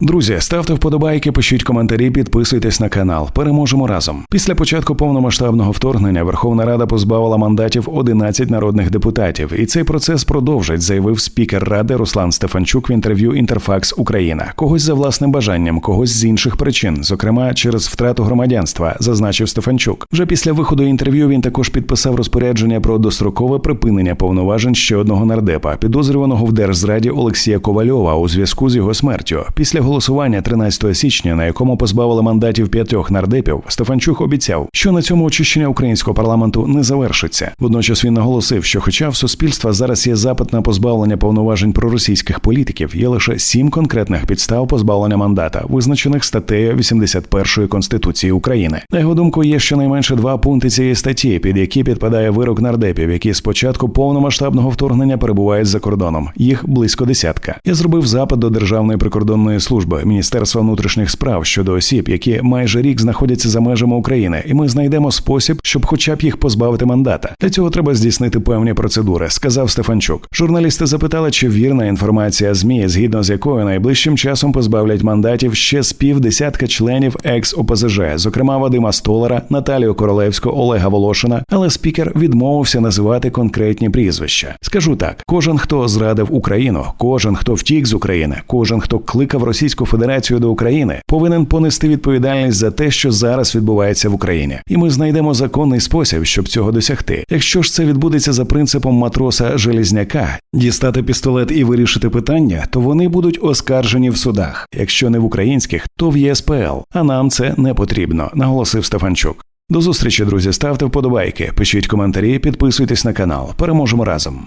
Друзі, ставте вподобайки, пишіть коментарі, підписуйтесь на канал. Переможемо разом. Після початку повномасштабного вторгнення Верховна Рада позбавила мандатів 11 народних депутатів, і цей процес продовжить, заявив спікер ради Руслан Стефанчук в інтерв'ю Інтерфакс Україна. Когось за власним бажанням, когось з інших причин, зокрема через втрату громадянства, зазначив Стефанчук. Вже після виходу інтерв'ю він також підписав розпорядження про дострокове припинення повноважень ще одного нардепа, підозрюваного в держзраді Олексія Ковальова у зв'язку з його смертю. Після голосування 13 січня, на якому позбавили мандатів п'ятьох нардепів, Стефанчук обіцяв, що на цьому очищення українського парламенту не завершиться. Водночас він наголосив, що, хоча в суспільства зараз є запит на позбавлення повноважень проросійських політиків, є лише сім конкретних підстав позбавлення мандата, визначених статтею 81 конституції України. На його думку, є щонайменше два пункти цієї статті, під які підпадає вирок нардепів, які з початку повномасштабного вторгнення перебувають за кордоном. Їх близько десятка. Я зробив запит до Державної прикордонної служби Міністерства внутрішніх справ щодо осіб, які майже рік знаходяться за межами України, і ми знайдемо спосіб, щоб хоча б їх позбавити мандата. Для цього треба здійснити певні процедури, сказав Стефанчук. Журналісти запитали, чи вірна інформація змі, згідно з якою найближчим часом позбавлять мандатів ще з півдесятка членів екс ОПЗЖ, зокрема Вадима Столара, Наталію Королевську, Олега Волошина. Але спікер відмовився називати конкретні прізвища. Скажу так: кожен, хто зрадив Україну, кожен, хто втік з України, кожен, хто кликав Російську Федерацію до України, повинен понести відповідальність за те, що зараз відбувається в Україні, і ми знайдемо законний спосіб, щоб цього досягти. Якщо ж це відбудеться за принципом матроса Желізняка, дістати пістолет і вирішити питання, то вони будуть оскаржені в судах. Якщо не в українських, то в ЄСПЛ. А нам це не потрібно, наголосив Стефанчук. До зустрічі, друзі. Ставте вподобайки, пишіть коментарі, підписуйтесь на канал. Переможемо разом.